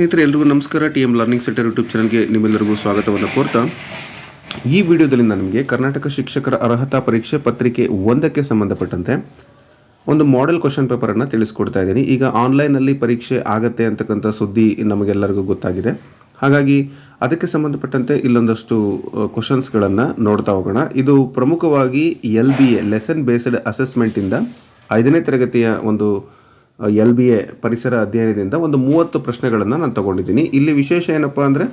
ಸ್ನೇಹಿತರೆ, ಎಲ್ರಿಗೂ ನಮಸ್ಕಾರ. T M learning centre YouTube ಚಾನಲ್ಗೆ ನಿಮ್ಮೆಲ್ಲರಿಗೂ ಸ್ವಾಗತವನ್ನು ಕೋರ್ತಾ. ಈ ವಿಡಿಯೋದಲ್ಲಿ ನಾನು ನಿಮಗೆ ಕರ್ನಾಟಕ ಶಿಕ್ಷಕರ ಅರ್ಹತಾ ಪರೀಕ್ಷೆ ಪತ್ರಿಕೆ ಒಂದಕ್ಕೆ ಸಂಬಂಧಪಟ್ಟಂತೆ ಒಂದು ಮಾಡೆಲ್ ಕ್ವಶನ್ ಪೇಪರನ್ನು ತಿಳಿಸ್ಕೊಡ್ತಾ ಇದ್ದೀನಿ. ಈಗ ಆನ್ಲೈನಲ್ಲಿ ಪರೀಕ್ಷೆ ಆಗತ್ತೆ ಅಂತಕ್ಕಂಥ ಸುದ್ದಿ ನಮಗೆಲ್ಲರಿಗೂ ಗೊತ್ತಾಗಿದೆ. ಹಾಗಾಗಿ ಅದಕ್ಕೆ ಸಂಬಂಧಪಟ್ಟಂತೆ ಇಲ್ಲೊಂದಷ್ಟು ಕ್ವಶನ್ಸ್ಗಳನ್ನು ನೋಡ್ತಾ ಹೋಗೋಣ. ಇದು ಪ್ರಮುಖವಾಗಿ L B A lesson based ಅಸೆಸ್ಮೆಂಟಿಂದ ಐದನೇ ತರಗತಿಯ ಒಂದು ಎಲ್ ಬಿ ಎ ಪರಿಸರ ಅಧ್ಯಯನದಿಂದ ಒಂದು ಮೂವತ್ತು ಪ್ರಶ್ನೆಗಳನ್ನು ನಾನು ತಗೊಂಡಿದ್ದೀನಿ. ಇಲ್ಲಿ ವಿಶೇಷ ಏನಪ್ಪ ಅಂದರೆ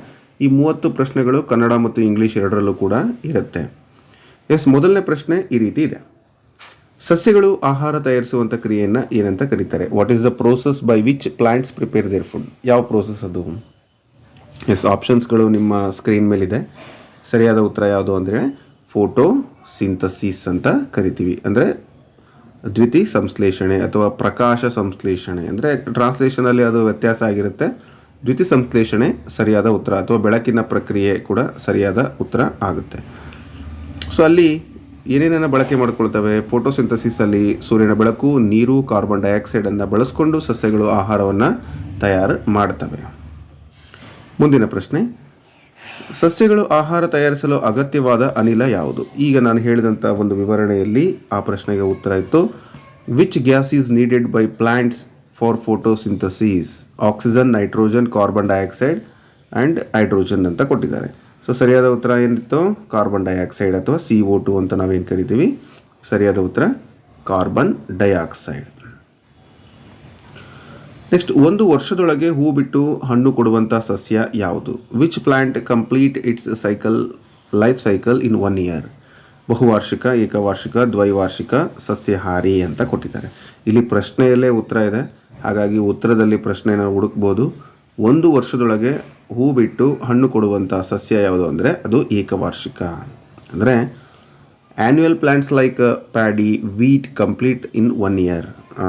ಈ ಮೂವತ್ತು ಪ್ರಶ್ನೆಗಳು ಕನ್ನಡ ಮತ್ತು ಇಂಗ್ಲೀಷ್ ಎರಡರಲ್ಲೂ ಕೂಡ ಇರುತ್ತೆ. ಎಸ್, ಮೊದಲನೇ ಪ್ರಶ್ನೆ ಈ ರೀತಿ ಇದೆ. ಸಸ್ಯಗಳು ಆಹಾರ ತಯಾರಿಸುವಂಥ ಕ್ರಿಯೆಯನ್ನು ಏನಂತ ಕರೀತಾರೆ. What is the process by which plants prepare their food ಯಾವ ಪ್ರೋಸೆಸ್ ಅದು? ಎಸ್ ಆಪ್ಷನ್ಸ್ಗಳು ನಿಮ್ಮ ಸ್ಕ್ರೀನ್ ಮೇಲಿದೆ. ಸರಿಯಾದ ಉತ್ತರ ಯಾವುದು ಅಂದರೆ ಫೋಟೋ ಸಿಂಥಸಿಸ್ ಅಂತ ಕರಿತೀವಿ. ಅಂದರೆ ದ್ವಿತಿ ಸಂಶ್ಲೇಷಣೆ ಅಥವಾ ಪ್ರಕಾಶ ಸಂಶ್ಲೇಷಣೆ. ಅಂದರೆ ಟ್ರಾನ್ಸ್ಲೇಷನಲ್ಲಿ ಅದು ವ್ಯತ್ಯಾಸ ಆಗಿರುತ್ತೆ. ದ್ವಿತಿ ಸಂಶ್ಲೇಷಣೆ ಸರಿಯಾದ ಉತ್ತರ ಅಥವಾ ಬೆಳಕಿನ ಪ್ರಕ್ರಿಯೆ ಕೂಡ ಸರಿಯಾದ ಉತ್ತರ ಆಗುತ್ತೆ. ಸೊ ಅಲ್ಲಿ ಏನೇನನ್ನು ಬಳಕೆ ಮಾಡ್ಕೊಳ್ತವೆ? ಫೋಟೋಸಿಂಥಸಿಸಲ್ಲಿ ಸೂರ್ಯನ ಬೆಳಕು, ನೀರು ಕಾರ್ಬನ್ ಡೈಆಕ್ಸೈಡನ್ನು ಬಳಸ್ಕೊಂಡು ಸಸ್ಯಗಳು ಆಹಾರವನ್ನು ತಯಾರು ಮಾಡ್ತವೆ. ಮುಂದಿನ ಪ್ರಶ್ನೆ ಸಸ್ಯಗಳು ಆಹಾರ ತಯಾರಿಸಲು ಅಗತ್ಯವಾದ ಅನಿಲ ಯಾವುದು? ಈಗ ನಾನು ಹೇಳಿದಂಥ ಒಂದು ವಿವರಣೆಯಲ್ಲಿ ಆ ಪ್ರಶ್ನೆಗೆ ಉತ್ತರ ಇತ್ತು. Which gas is needed by plants for photosynthesis oxygen nitrogen carbon dioxide and hydrogen ಅಂತ ಕೊಟ್ಟಿದ್ದಾರೆ. ಸೊ ಸರಿಯಾದ ಉತ್ತರ ಏನಿತ್ತು? ಕಾರ್ಬನ್ ಡೈಆಕ್ಸೈಡ್ ಅಥವಾ ಸಿ ಓ ಟು ಅಂತ ನಾವೇನು ಕರಿತೀವಿ? ಸರಿಯಾದ ಉತ್ತರ ಕಾರ್ಬನ್ ಡೈಆಕ್ಸೈಡ್ ನೆಕ್ಸ್ಟ್ ಒಂದು ವರ್ಷದೊಳಗೆ ಹೂ ಬಿಟ್ಟು ಹಣ್ಣು ಕೊಡುವಂಥ ಸಸ್ಯ ಯಾವುದು? Which plant complete its cycle life cycle in one year ಬಹುವಾರ್ಷಿಕ, ಏಕವಾರ್ಷಿಕ, ದ್ವೈವಾರ್ಷಿಕ ಸಸ್ಯಹಾರಿ ಅಂತ ಕೊಟ್ಟಿದ್ದಾರೆ. ಇಲ್ಲಿ ಪ್ರಶ್ನೆಯಲ್ಲೇ ಉತ್ತರ ಇದೆ. ಹಾಗಾಗಿ ಉತ್ತರದಲ್ಲಿ ಪ್ರಶ್ನೆಯನ್ನು ಹುಡುಕ್ಬೋದು. ಒಂದು ವರ್ಷದೊಳಗೆ ಹೂ ಬಿಟ್ಟು ಹಣ್ಣು ಕೊಡುವಂಥ ಸಸ್ಯ ಯಾವುದು ಅಂದರೆ, ಅದು ಏಕವಾರ್ಷಿಕ. ಅಂದರೆ annual plants like paddy wheat complete in one year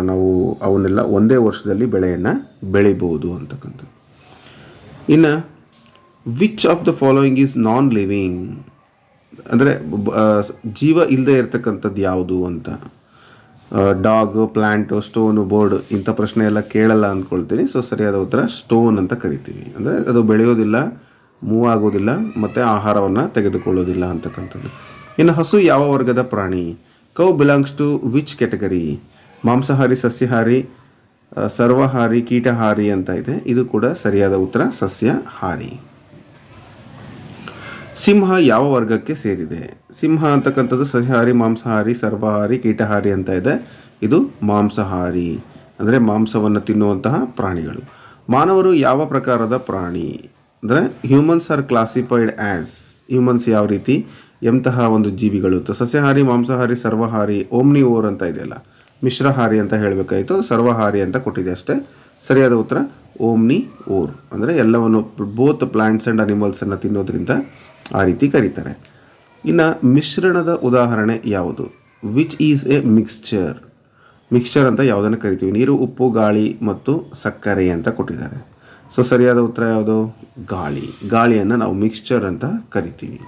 ನಾವು ಅವನ್ನೆಲ್ಲ ಒಂದೇ ವರ್ಷದಲ್ಲಿ ಬೆಳೆಯನ್ನು ಬೆಳಿಬೋದು ಅಂತಕ್ಕಂಥದ್ದು. ಇನ್ನು which of the following is non living ಅಂದರೆ ಜೀವ ಇಲ್ಲದೆ ಇರತಕ್ಕಂಥದ್ದು ಯಾವುದು ಅಂತ. ಡಾಗ್ ಪ್ಲ್ಯಾಂಟು ಸ್ಟೋನು ಬೋರ್ಡ್ ಇಂಥ ಪ್ರಶ್ನೆ ಎಲ್ಲ ಕೇಳಲ್ಲ ಅಂದ್ಕೊಳ್ತೀನಿ ಸೊ ಸರಿಯಾದ ಉತ್ತರ ಸ್ಟೋನ್ ಅಂತ ಕರಿತೀವಿ. ಅಂದರೆ, ಅದು ಬೆಳೆಯೋದಿಲ್ಲ ಮೂವ್ ಆಗೋದಿಲ್ಲ, ಮತ್ತು ಆಹಾರವನ್ನು ತೆಗೆದುಕೊಳ್ಳೋದಿಲ್ಲ ಅಂತಕ್ಕಂಥದ್ದು. ಇನ್ನು, ಹಸು ಯಾವ ವರ್ಗದ ಪ್ರಾಣಿ? Cow belongs to which category ಮಾಂಸಾಹಾರಿ, ಸಸ್ಯಹಾರಿ ಸರ್ವಹಾರಿ, ಕೀಟಹಾರಿ ಅಂತ ಇದೆ. ಇದು ಕೂಡ ಸರಿಯಾದ ಉತ್ತರ, ಸಸ್ಯಹಾರಿ. ಸಿಂಹ ಯಾವ ವರ್ಗಕ್ಕೆ ಸೇರಿದೆ? ಸಿಂಹ ಅಂತಕ್ಕಂಥದ್ದು ಸಸ್ಯಹಾರಿ, ಮಾಂಸಾಹಾರಿ, ಸರ್ವಹಾರಿ, ಕೀಟಹಾರಿ ಅಂತ ಇದೆ. ಇದು ಮಾಂಸಾಹಾರಿ, ಅಂದರೆ ಮಾಂಸವನ್ನು ತಿನ್ನುವಂತಹ ಪ್ರಾಣಿಗಳು. ಮಾನವರು ಯಾವ ಪ್ರಕಾರದ ಪ್ರಾಣಿ? ಅಂದರೆ humans are classified as humans ಯಾವ ರೀತಿ? ಎಂತಹ ಒಂದು ಜೀವಿಗಳು. ಸಸ್ಯಾಹಾರಿ, ಮಾಂಸಾಹಾರಿ, ಸರ್ವಹಾರಿ ಓಮ್ನಿ ಓರ್ ಅಂತ ಇದೆಯಲ್ಲ. ಮಿಶ್ರಹಾರಿ ಅಂತ ಹೇಳಬೇಕಾಯಿತು, ಸರ್ವಹಾರಿ ಅಂತ ಕೊಟ್ಟಿದೆ ಅಷ್ಟೇ. ಸರಿಯಾದ ಉತ್ತರ, ಓಮ್ನಿ ಓರ್ ಅಂದರೆ ಎಲ್ಲವನ್ನು ಬೋತ್ ಪ್ಲ್ಯಾಂಟ್ಸ್ ಆ್ಯಂಡ್ ಅನಿಮಲ್ಸನ್ನು ತಿನ್ನೋದ್ರಿಂದ ಆ ರೀತಿ ಕರೀತಾರೆ. ಇನ್ನು ಮಿಶ್ರಣದ ಉದಾಹರಣೆ ಯಾವುದು? Which is a mixture mixture ಅಂತ ಯಾವುದನ್ನು ಕರಿತೀವಿ? ನೀರು, ಉಪ್ಪು, ಗಾಳಿ ಮತ್ತು ಸಕ್ಕರೆ ಅಂತ ಕೊಟ್ಟಿದ್ದಾರೆ. ಸೊ ಸರಿಯಾದ ಉತ್ತರ ಯಾವುದು? ಗಾಳಿ. ಗಾಳಿಯನ್ನು ನಾವು ಮಿಕ್ಸ್ಚರ್ ಅಂತ ಕರಿತೀವಿ.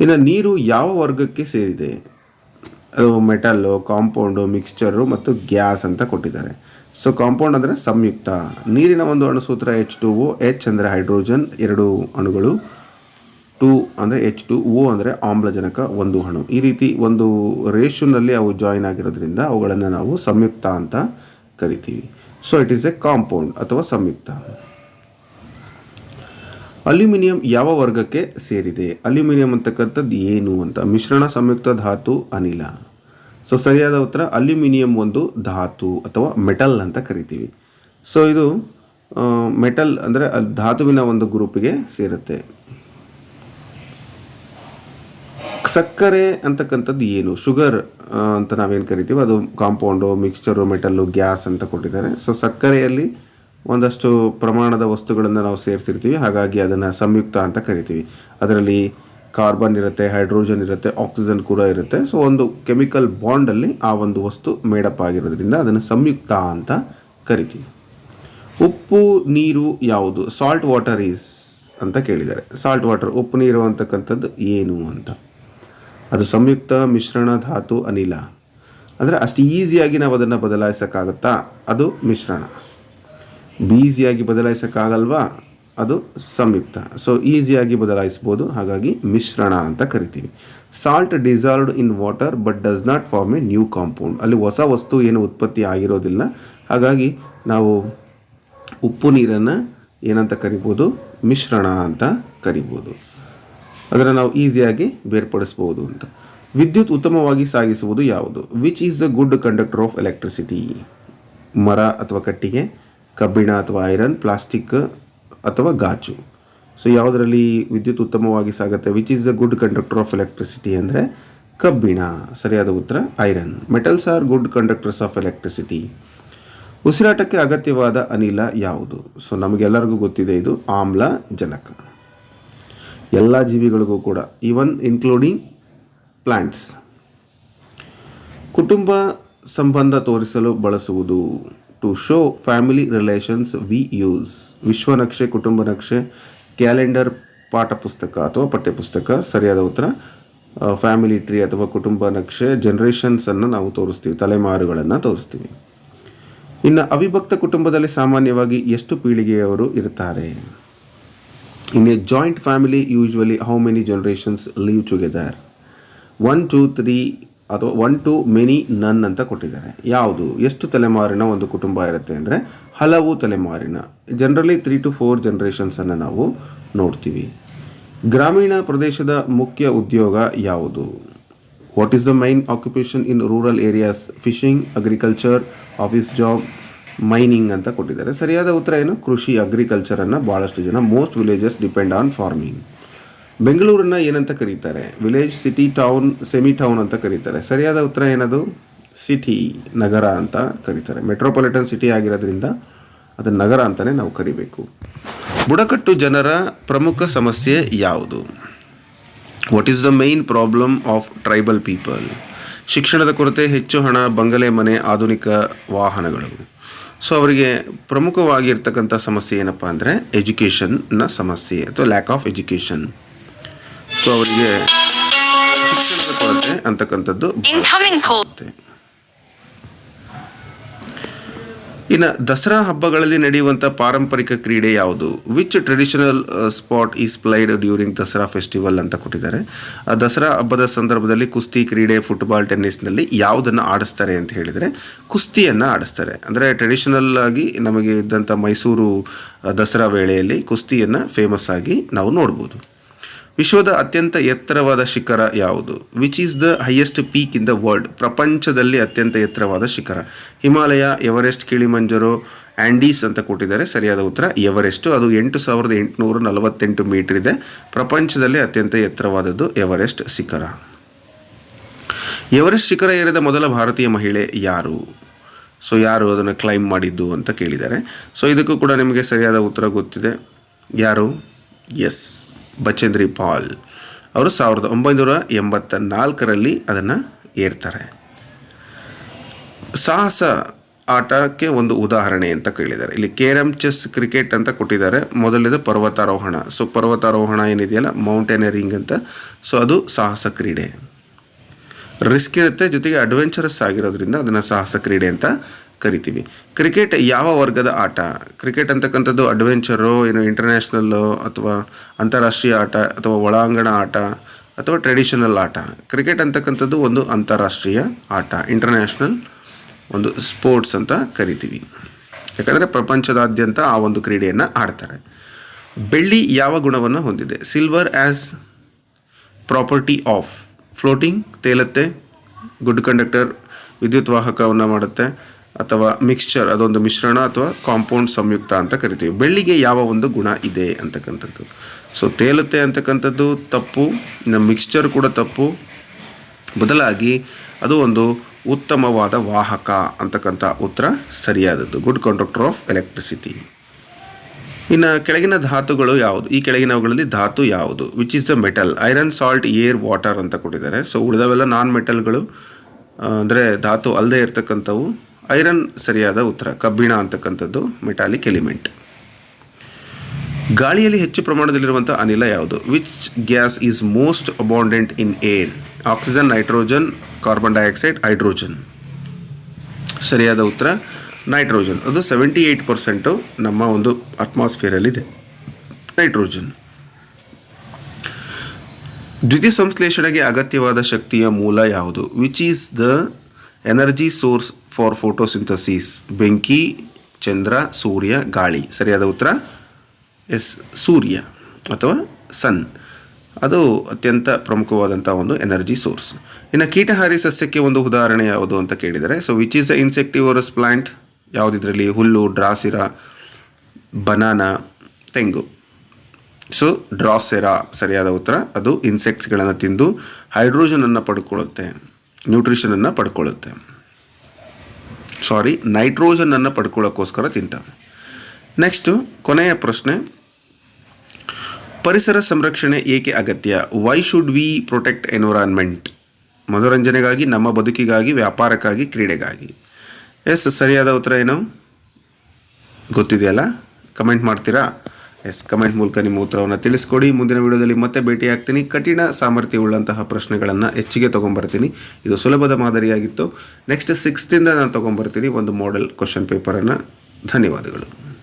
ಇನ್ನು ನೀರು ಯಾವ ವರ್ಗಕ್ಕೆ ಸೇರಿದೆ? ಅದು ಮೆಟಲ್ಲು ಕಾಂಪೌಂಡು ಮಿಕ್ಸ್ಚರು ಮತ್ತು ಗ್ಯಾಸ್ ಅಂತ ಕೊಟ್ಟಿದ್ದಾರೆ. ಸೊ ಕಾಂಪೌಂಡ್ ಅಂದರೆ ಸಂಯುಕ್ತ. ನೀರಿನ ಒಂದು ಅಣುಸೂತ್ರ ಎಚ್ ಟು ಓ ಎಚ್ ಅಂದರೆ ಹೈಡ್ರೋಜನ್ ಎರಡು ಅಣುಗಳು. ಟು ಅಂದರೆ ಎಚ್ ಟು ಓ ಅಂದರೆ ಆಮ್ಲಜನಕ, ಒಂದು ಅಣು. ಈ ರೀತಿ ಒಂದು ರೇಷುನಲ್ಲಿ ಅವು ಜಾಯಿನ್ ಆಗಿರೋದ್ರಿಂದ ಅವುಗಳನ್ನು ನಾವು ಸಂಯುಕ್ತ ಅಂತ ಕರಿತೀವಿ. So it is a compound ಅಥವಾ ಸಂಯುಕ್ತ. ಅಲ್ಯೂಮಿನಿಯಂ ಯಾವ ವರ್ಗಕ್ಕೆ ಸೇರಿದೆ? ಅಲ್ಯೂಮಿನಿಯಂ ಅಂತಕ್ಕಂಥದ್ದು ಏನು ಅಂತ. ಮಿಶ್ರಣ ಸಂಯುಕ್ತ ಧಾತು ಅನಿಲ. ಸೊ ಸರಿಯಾದ ಉತ್ತರ ಅಲ್ಯೂಮಿನಿಯಂ ಒಂದು ಧಾತು ಅಥವಾ ಮೆಟಲ್ ಅಂತ ಕರಿತೀವಿ. ಸೊ ಇದು ಮೆಟಲ್ ಅಂದರೆ ಧಾತುವಿನ ಒಂದು ಗ್ರೂಪಿಗೆ ಸೇರುತ್ತೆ. ಸಕ್ಕರೆ ಅಂತಕ್ಕಂಥದ್ದು ಏನು? ಶುಗರ್ ಅಂತ ನಾವೇನು ಕರಿತೀವಿ ಅದು ಕಾಂಪೌಂಡು, ಮಿಕ್ಸ್ಚರು, ಮೆಟಲ್ಲು, ಗ್ಯಾಸ್ ಅಂತ ಕೊಟ್ಟಿದ್ದಾರೆ. ಸೊ ಸಕ್ಕರೆಯಲ್ಲಿ ಒಂದಷ್ಟು ಪ್ರಮಾಣದ ವಸ್ತುಗಳನ್ನು ನಾವು ಸೇರ್ತಿರ್ತೀವಿ. ಹಾಗಾಗಿ ಅದನ್ನು ಸಂಯುಕ್ತ ಅಂತ ಕರಿತೀವಿ. ಅದರಲ್ಲಿ ಕಾರ್ಬನ್ ಇರುತ್ತೆ, ಹೈಡ್ರೋಜನ್ ಇರುತ್ತೆ, ಆಕ್ಸಿಜನ್ ಕೂಡ ಇರುತ್ತೆ. ಸೊ ಒಂದು ಕೆಮಿಕಲ್ ಬಾಂಡಲ್ಲಿ ಆ ಒಂದು ವಸ್ತು ಮೇಡಪ್ ಆಗಿರೋದ್ರಿಂದ ಅದನ್ನು ಸಂಯುಕ್ತ ಅಂತ ಕರಿತೀವಿ. ಉಪ್ಪು, ನೀರು ಯಾವುದು? ಸಾಲ್ಟ್ ವಾಟರ್ ಈಸ್ ಅಂತ ಕೇಳಿದ್ದಾರೆ. ಸಾಲ್ಟ್ ವಾಟರ್ ಉಪ್ಪು, ನೀರು ಅಂತಕ್ಕಂಥದ್ದು ಏನು ಅಂತ? ಅದು ಸಂಯುಕ್ತ, ಮಿಶ್ರಣ, ಧಾತು, ಅನಿಲ. ಅಂದರೆ ಅಷ್ಟು ಈಸಿಯಾಗಿ ನಾವು ಅದನ್ನು ಬದಲಾಯಿಸೋಕ್ಕಾಗುತ್ತಾ? ಅದು ಮಿಶ್ರಣ. ಈಸಿಯಾಗಿ ಬದಲಾಯಿಸೋಕ್ಕಾಗಲ್ವಾ? ಅದು ಸಂಯುಕ್ತ. ಸೊ ಈಸಿಯಾಗಿ ಬದಲಾಯಿಸ್ಬೋದು ಹಾಗಾಗಿ ಮಿಶ್ರಣ ಅಂತ ಕರಿತೀವಿ. Salt dissolved in water but does not form a new compound ಅಲ್ಲಿ ಹೊಸ ವಸ್ತು ಏನು ಉತ್ಪತ್ತಿ ಆಗಿರೋದಿಲ್ಲ. ಹಾಗಾಗಿ ನಾವು ಉಪ್ಪು ನೀರನ್ನು ಏನಂತ ಕರಿಬೋದು? ಮಿಶ್ರಣ ಅಂತ ಕರಿಬೋದು. ಅದನ್ನು ನಾವು ಈಸಿಯಾಗಿ ಬೇರ್ಪಡಿಸ್ಬೋದು ಅಂತ. ವಿದ್ಯುತ್ ಉತ್ತಮವಾಗಿ ಸಾಗಿಸುವುದು ಯಾವುದು? Which is the good conductor of electricity ಮರ ಅಥವಾ ಕಟ್ಟಿಗೆ? ಕಬ್ಬಿಣ ಅಥವಾ ಐರನ್, ಪ್ಲಾಸ್ಟಿಕ್ ಅಥವಾ ಗಾಜು. ಸೊ ಯಾವುದರಲ್ಲಿ ವಿದ್ಯುತ್ ಉತ್ತಮವಾಗಿ ಸಾಗುತ್ತೆ? Which is the good conductor of electricity ಅಂದರೆ ಕಬ್ಬಿಣ. ಸರಿಯಾದ ಉತ್ತರ, iron. Metals are good conductors of electricity ಉಸಿರಾಟಕ್ಕೆ ಅಗತ್ಯವಾದ ಅನಿಲ ಯಾವುದು? ಸೊ ನಮಗೆಲ್ಲರಿಗೂ ಗೊತ್ತಿದೆ ಇದು ಆಮ್ಲ ಜನಕ ಎಲ್ಲ ಜೀವಿಗಳಿಗೂ ಕೂಡ ಈವನ್ ಇನ್ಕ್ಲೂಡಿಂಗ್ ಪ್ಲಾಂಟ್ಸ್ ಕುಟುಂಬ ಸಂಬಂಧ ತೋರಿಸಲು ಬಳಸುವುದು. To show family relations we use ವಿಶ್ವ ನಕ್ಷೆ, ಕುಟುಂಬ ನಕ್ಷೆ ಕ್ಯಾಲೆಂಡರ್ ಪಾಠ ಪುಸ್ತಕ ಅಥವಾ ಪಠ್ಯಪುಸ್ತಕ, ಸರಿಯಾದ ಉತ್ತರ ಫ್ಯಾಮಿಲಿ ಟ್ರೀ ಅಥವಾ ಕುಟುಂಬ ನಕ್ಷೆ ಜನ್ರೇಷನ್ಸನ್ನು ನಾವು ತೋರಿಸ್ತೀವಿ, ತಲೆಮಾರುಗಳನ್ನು ತೋರಿಸ್ತೀವಿ. ಇನ್ನು ಅವಿಭಕ್ತ ಕುಟುಂಬದಲ್ಲಿ ಸಾಮಾನ್ಯವಾಗಿ ಎಷ್ಟು ಪೀಳಿಗೆಯವರು ಇರ್ತಾರೆ in a joint family usually how many generations live together one two three ಅಥವಾ ಒನ್ ಟು ಮೆನಿ ನನ್ ಅಂತ ಕೊಟ್ಟಿದ್ದಾರೆ. ಯಾವುದು? ಎಷ್ಟು ತಲೆಮಾರಿನ ಒಂದು ಕುಟುಂಬ ಇರುತ್ತೆ ಅಂದರೆ ಹಲವು ತಲೆಮಾರಿನ. ಜನರಲಿ ತ್ರೀ ಟು ಫೋರ್ ಜನ್ರೇಷನ್ಸನ್ನು ನಾವು ನೋಡ್ತೀವಿ. ಗ್ರಾಮೀಣ ಪ್ರದೇಶದ ಮುಖ್ಯ ಉದ್ಯೋಗ ಯಾವುದು? What is the main occupation in rural areas fishing agriculture office job mining ಅಂತ ಕೊಟ್ಟಿದ್ದಾರೆ. ಸರಿಯಾದ ಉತ್ತರ ಏನು? ಕೃಷಿ ಅಗ್ರಿಕಲ್ಚರನ್ನು ಭಾಳಷ್ಟು ಜನ most villages depend on farming ಬೆಂಗಳೂರನ್ನ ಏನಂತ ಕರೀತಾರೆ? Village city town semi town ಅಂತ ಕರೀತಾರೆ. ಸರಿಯಾದ ಉತ್ತರ ಏನದು? ಸಿಟಿ ನಗರ ಅಂತ ಕರೀತಾರೆ. ಮೆಟ್ರೋಪಾಲಿಟನ್ ಸಿಟಿ ಆಗಿರೋದ್ರಿಂದ ಅದನ್ನು ನಗರ ಅಂತಲೇ ನಾವು ಕರಿಬೇಕು. ಬುಡಕಟ್ಟು ಜನರ ಪ್ರಮುಖ ಸಮಸ್ಯೆ ಯಾವುದು? What is the main problem of tribal people ಶಿಕ್ಷಣದ ಕೊರತೆ, ಹೆಚ್ಚು ಹಣ, ಬಂಗಲೆ ಮನೆ, ಆಧುನಿಕ ವಾಹನಗಳು. ಸೊ ಅವರಿಗೆ ಪ್ರಮುಖವಾಗಿರ್ತಕ್ಕಂಥ ಸಮಸ್ಯೆ ಏನಪ್ಪ ಅಂದರೆ ಎಜುಕೇಷನ್ನ ಸಮಸ್ಯೆ ಅಥವಾ ಲ್ಯಾಕ್ ಆಫ್ ಎಜುಕೇಷನ್ ಸೊ ಅವರಿಗೆ ಶಿಕ್ಷಣದ ಕೊರತೆ ಅಂತಕ್ಕಂಥದ್ದು ಇನ್ನು ದಸರಾ ಹಬ್ಬಗಳಲ್ಲಿ ನಡೆಯುವಂಥ ಪಾರಂಪರಿಕ ಕ್ರೀಡೆ ಯಾವುದು? Which traditional sport is played during Dasara festival ಅಂತ ಕೊಟ್ಟಿದ್ದಾರೆ. ಆ ದಸರಾ ಹಬ್ಬದ ಸಂದರ್ಭದಲ್ಲಿ ಕುಸ್ತಿ ಕ್ರೀಡೆ ಫುಟ್ಬಾಲ್ ಟೆನ್ನಿಸ್ನಲ್ಲಿ ಯಾವುದನ್ನು ಆಡಿಸ್ತಾರೆ ಅಂತ ಹೇಳಿದರೆ ಕುಸ್ತಿಯನ್ನು ಆಡಿಸ್ತಾರೆ. ಅಂದರೆ ಟ್ರೆಡಿಷನಲ್ ಆಗಿ ನಮಗೆ ಇದ್ದಂಥ ಮೈಸೂರು ದಸರಾ ವೇಳೆಯಲ್ಲಿ ಕುಸ್ತಿಯನ್ನು ಫೇಮಸ್ ಆಗಿ ನಾವು ನೋಡ್ಬೋದು. ವಿಶ್ವದ ಅತ್ಯಂತ ಎತ್ತರವಾದ ಶಿಖರ ಯಾವುದು? Which is the highest peak in the world ಪ್ರಪಂಚದಲ್ಲಿ ಅತ್ಯಂತ ಎತ್ತರವಾದ ಶಿಖರ. ಹಿಮಾಲಯ ಎವರೆಸ್ಟ್ ಕಿಳಿಮಂಜರೋ ಆ್ಯಂಡೀಸ್ ಅಂತ ಕೊಟ್ಟಿದ್ದಾರೆ. ಸರಿಯಾದ ಉತ್ತರ ಎವರೆಸ್ಟು ಅದು ಎಂಟು ಸಾವಿರದ ಎಂಟುನೂರ ನಲವತ್ತೆಂಟು ಮೀಟರ್ ಇದೆ. ಪ್ರಪಂಚದಲ್ಲಿ ಅತ್ಯಂತ ಎತ್ತರವಾದದ್ದು ಎವರೆಸ್ಟ್ ಶಿಖರ. ಎವರೆಸ್ಟ್ ಶಿಖರ ಏರಿದ ಮೊದಲ ಭಾರತೀಯ ಮಹಿಳೆ ಯಾರು? ಸೊ ಯಾರು ಅದನ್ನು ಕ್ಲೈಮ್ ಮಾಡಿದ್ದು ಅಂತ ಕೇಳಿದ್ದಾರೆ. ಸೊ ಇದಕ್ಕೂ ಕೂಡ ನಿಮಗೆ ಸರಿಯಾದ ಉತ್ತರ ಗೊತ್ತಿದೆ. ಯಾರು? ಎಸ್ ಬಚೇಂದ್ರಿ ಪಾಲ್ ಅವರು ಸಾವಿರದ ಒಂಬೈನೂರ ಎಂಬತ್ತ ನಾಲ್ಕರಲ್ಲಿ ಅದನ್ನು ಏರ್ತಾರೆ. ಸಾಹಸ ಆಟಕ್ಕೆ ಒಂದು ಉದಾಹರಣೆ ಅಂತ ಕೇಳಿದ್ದಾರೆ. ಇಲ್ಲಿ ಕೇರಮ್ ಚೆಸ್ ಕ್ರಿಕೆಟ್ ಅಂತ ಕೊಟ್ಟಿದ್ದಾರೆ. ಮೊದಲನೇದು ಪರ್ವತಾರೋಹಣ. ಸೊ ಪರ್ವತಾರೋಹಣ ಏನಿದೆಯಲ್ಲ? ಮೌಂಟೇನರಿಂಗ್ ಅಂತ. ಸೊ ಅದು ಸಾಹಸ ಕ್ರೀಡೆ. ರಿಸ್ಕ್ ಇರುತ್ತೆ, ಜೊತೆಗೆ ಅಡ್ವೆಂಚರಸ್ ಆಗಿರೋದ್ರಿಂದ ಅದನ್ನು ಸಾಹಸ ಕ್ರೀಡೆ ಅಂತ ಕರಿತೀವಿ. ಕ್ರಿಕೆಟ್ ಯಾವ ವರ್ಗದ ಆಟ? ಕ್ರಿಕೆಟ್ ಅಂತಕ್ಕಂಥದ್ದು ಅಡ್ವೆಂಚರು ಏನು ಇಂಟರ್ನ್ಯಾಷನಲ್ಲು ಅಥವಾ ಅಂತಾರಾಷ್ಟ್ರೀಯ ಆಟ, ಅಥವಾ ಒಳಾಂಗಣ ಆಟ, ಅಥವಾ ಟ್ರೆಡಿಷನಲ್ ಆಟ. ಕ್ರಿಕೆಟ್ ಅಂತಕ್ಕಂಥದ್ದು ಒಂದು ಅಂತಾರಾಷ್ಟ್ರೀಯ ಆಟ ಇಂಟರ್ನ್ಯಾಷನಲ್ ಒಂದು ಸ್ಪೋರ್ಟ್ಸ್ ಅಂತ ಕರಿತೀವಿ. ಯಾಕಂದರೆ ಪ್ರಪಂಚದಾದ್ಯಂತ ಆ ಒಂದು ಕ್ರೀಡೆಯನ್ನು ಆಡ್ತಾರೆ. ಬೆಳ್ಳಿ ಯಾವ ಗುಣವನ್ನು ಹೊಂದಿದೆ? Silver has property of floating ತೇಲತ್ತೆ good conductor ವಿದ್ಯುತ್ ವಾಹಕವನ್ನು ಮಾಡುತ್ತೆ ಅಥವಾ ಮಿಕ್ಸ್ಚರ್ ಅದೊಂದು ಮಿಶ್ರಣ ಅಥವಾ ಕಾಂಪೌಂಡ್ ಸಂಯುಕ್ತ ಅಂತ ಕರಿತೀವಿ. ಬೆಳ್ಳಿಗೆ ಯಾವ ಒಂದು ಗುಣ ಇದೆ ಅಂತಕ್ಕಂಥದ್ದು. ಸೊ ತೇಲುತ್ತೆ ಅಂತಕ್ಕಂಥದ್ದು ತಪ್ಪು, ಇನ್ನು ಮಿಕ್ಸ್ಚರ್ ಕೂಡ ತಪ್ಪು. ಬದಲಾಗಿ ಅದು ಒಂದು ಉತ್ತಮವಾದ ವಾಹಕ ಅಂತಕ್ಕಂಥ ಉತ್ತರ ಸರಿಯಾದದ್ದು. ಗುಡ್ ಕಂಡಕ್ಟರ್ ಆಫ್ ಎಲೆಕ್ಟ್ರಿಸಿಟಿ ಇನ್ನು ಕೆಳಗಿನ ಧಾತುಗಳು ಯಾವುದು? ಈ ಕೆಳಗಿನವುಗಳಲ್ಲಿ ಧಾತು ಯಾವುದು? Which is the metal iron salt air water ಅಂತ ಕೊಟ್ಟಿದ್ದಾರೆ. ಸೊ ಉಳಿದವೆಲ್ಲ ನಾನ್ ಮೆಟಲ್ಗಳು ಅಂದರೆ ಧಾತು ಅಲ್ಲದೆ ಇರತಕ್ಕಂಥವು ಐರನ್ ಸರಿಯಾದ ಉತ್ತರ, ಕಬ್ಬಿಣ ಅಂತಕ್ಕಂಥದ್ದು ಮೆಟಾಲಿಕ್ ಎಲಿಮೆಂಟ್. ಗಾಳಿಯಲ್ಲಿ ಹೆಚ್ಚು ಪ್ರಮಾಣದಲ್ಲಿರುವಂಥ ಅನಿಲ ಯಾವುದು? Which gas is most abundant in air oxygen nitrogen carbon dioxide hydrogen ಸರಿಯಾದ ಉತ್ತರ ನೈಟ್ರೋಜನ್ ಅದು ಸೆವೆಂಟಿ ಏಯ್ಟ್ ಪರ್ಸೆಂಟು ನಮ್ಮ ಒಂದು ಅಟ್ಮಾಸ್ಫಿಯರಲ್ಲಿದೆ ನೈಟ್ರೋಜನ್ ದ್ವಿತೀಯ ಸಂಶ್ಲೇಷಣೆಗೆ ಅಗತ್ಯವಾದ ಶಕ್ತಿಯ ಮೂಲ ಯಾವುದು? Which is the energy source for photosynthesis ಬೆಂಕಿ ಚಂದ್ರ ಸೂರ್ಯ ಗಾಳಿ ಸರಿಯಾದ ಉತ್ತರ? ಎಸ್, ಸೂರ್ಯ ಅಥವಾ ಸನ್. ಅದು ಅತ್ಯಂತ ಪ್ರಮುಖವಾದಂಥ ಒಂದು ಎನರ್ಜಿ ಸೋರ್ಸ್ ಇನ್ನು ಕೀಟಹಾರಿ ಸಸ್ಯಕ್ಕೆ ಒಂದು ಉದಾಹರಣೆ ಯಾವುದು ಅಂತ ಕೇಳಿದರೆ so which is a insectivorous plant ಯಾವುದಿದ್ರಲ್ಲಿ? ಹುಲ್ಲು ಡ್ರಾಸಿರ ಬನಾನಾ, ತೆಂಗು. ಸೊ ಡ್ರಾಸೆರಾ, ಸರಿಯಾದ ಉತ್ತರ. ಅದು ಇನ್ಸೆಕ್ಟ್ಸ್ಗಳನ್ನು ತಿಂದು ಹೈಡ್ರೋಜನನ್ನು ಪಡ್ಕೊಳ್ಳುತ್ತೆ. ನ್ಯೂಟ್ರಿಷನನ್ನು ಪಡ್ಕೊಳ್ಳುತ್ತೆ ಸಾರಿ ನೈಟ್ರೋಜನನ್ನು ಪಡ್ಕೊಳ್ಳೋಕ್ಕೋಸ್ಕರ ತಿಂತವೆ ನೆಕ್ಸ್ಟು ಕೊನೆಯ ಪ್ರಶ್ನೆ. ಪರಿಸರ ಸಂರಕ್ಷಣೆ ಏಕೆ ಅಗತ್ಯ? Why should we protect environment ಮನೋರಂಜನೆಗಾಗಿ, ನಮ್ಮ ಬದುಕಿಗಾಗಿ, ವ್ಯಾಪಾರಕ್ಕಾಗಿ, ಕ್ರೀಡೆಗಾಗಿ. ಎಸ್, ಸರಿಯಾದ ಉತ್ತರ ಏನು? ಗೊತ್ತಿದೆಯಲ್ಲ? ಕಮೆಂಟ್ ಮಾಡ್ತೀರಾ? ಎಸ್, ಕಮೆಂಟ್ ಮೂಲಕ ನಿಮ್ಮ ಉತ್ತರವನ್ನು ತಿಳಿಸ್ಕೊಡಿ. ಮುಂದಿನ ವಿಡಿಯೋದಲ್ಲಿ ಮತ್ತೆ ಭೇಟಿಯಾಗ್ತೀನಿ. ಕಠಿಣ ಸಾಮರ್ಥ್ಯವುಳ್ಳಂತಹ ಪ್ರಶ್ನೆಗಳನ್ನು ಹೆಚ್ಚಿಗೆ ತೊಗೊಂಬರ್ತೀನಿ. ಇದು ಸುಲಭದ ಮಾದರಿಯಾಗಿತ್ತು. ನೆಕ್ಸ್ಟ್ ಸಿಕ್ಸ್ತಿಂದ ನಾನು ತೊಗೊಂಬರ್ತೀನಿ ಒಂದು ಮಾಡೆಲ್ ಕ್ವಶನ್ ಪೇಪರನ್ನು ಧನ್ಯವಾದಗಳು.